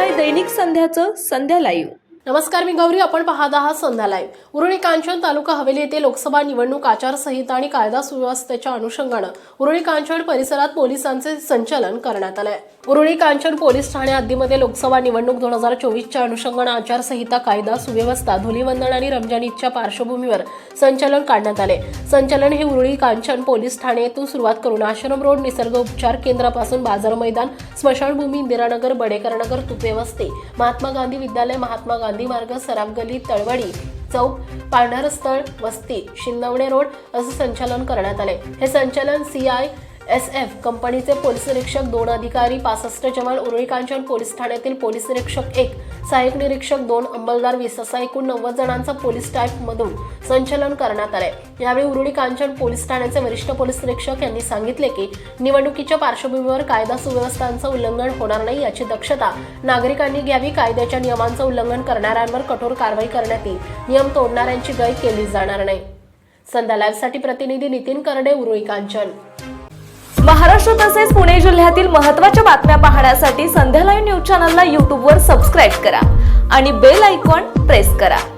ऐकताय दैनिक संध्याचं संध्या लाईव्ह? नमस्कार मी गौरी. आपण पाहत आहात संध्या लाईव्ह. उरळी कांचन तालुका हवेली येथे लोकसभा निवडणूक आचारसंहिता आणि कायदा सुव्यवस्थेच्या अनुषंगानं उरळी कांचन परिसरात पोलिसांचे संचलन करण्यात आलंय. उरळी कांचन पोलीस ठाणे हद्दीमध्ये लोकसभा निवडणूक दोन हजार चोवीसच्या अनुषंगानं आचारसंहिता कायदा सुव्यवस्था धुलीवंदन आणि रमजान ईदच्या पार्श्वभूमीवर संचलन काढण्यात आले संचलन हे उरळी कांचन पोलीस ठाणे येथून सुरुवात करून आश्रम रोड निसर्ग उपचार केंद्रापासून बाजार मैदान स्मशानभूमी इंदिरानगर बडेकरनगर तुपे वस्ती महात्मा गांधी विद्यालय महात्मा गांधी मार्ग सराफ गली तळवडी चौक पांढरस्थळ वस्ती शिंदवणे रोड असं संचालन करण्यात आले. हे संचालन सी आय एस एफ कंपनीचे पोलीस निरीक्षक दोन अधिकारी पासष्ट जवान उरुळी कांचन पोलीस ठाण्यातील पोलीस निरीक्षक एक सहाय्यक निरीक्षक दोन अंमलदार वीस असा एकूण नव्वद जणांचा पोलीस स्टाफ संचलन करण्यात आले यावेळी उरुळी कांचन पोलीस ठाण्याचे वरिष्ठ पोलीस निरीक्षक यांनी सांगितले की निवडणुकीच्या पार्श्वभूमीवर कायदा सुव्यवस्थांचं उल्लंघन होणार नाही याची दक्षता नागरिकांनी घ्यावी कायद्याच्या नियमांचं उल्लंघन करणाऱ्यांवर कठोर कारवाई करण्यात येईल. नियम तोडणाऱ्यांची गय केली जाणार नाही. संध्या लाईव्हसाठी प्रतिनिधी नितीन करडे उरुळी कांचन. महाराष्ट्र तसेच पुणे जिल्ह्यातील महत्त्वाच्या बातम्या पाहण्यासाठी संध्या लाईव्ह चॅनलला यूट्यूबवर सबस्क्राईब करा आणि बेल आयकॉन प्रेस करा.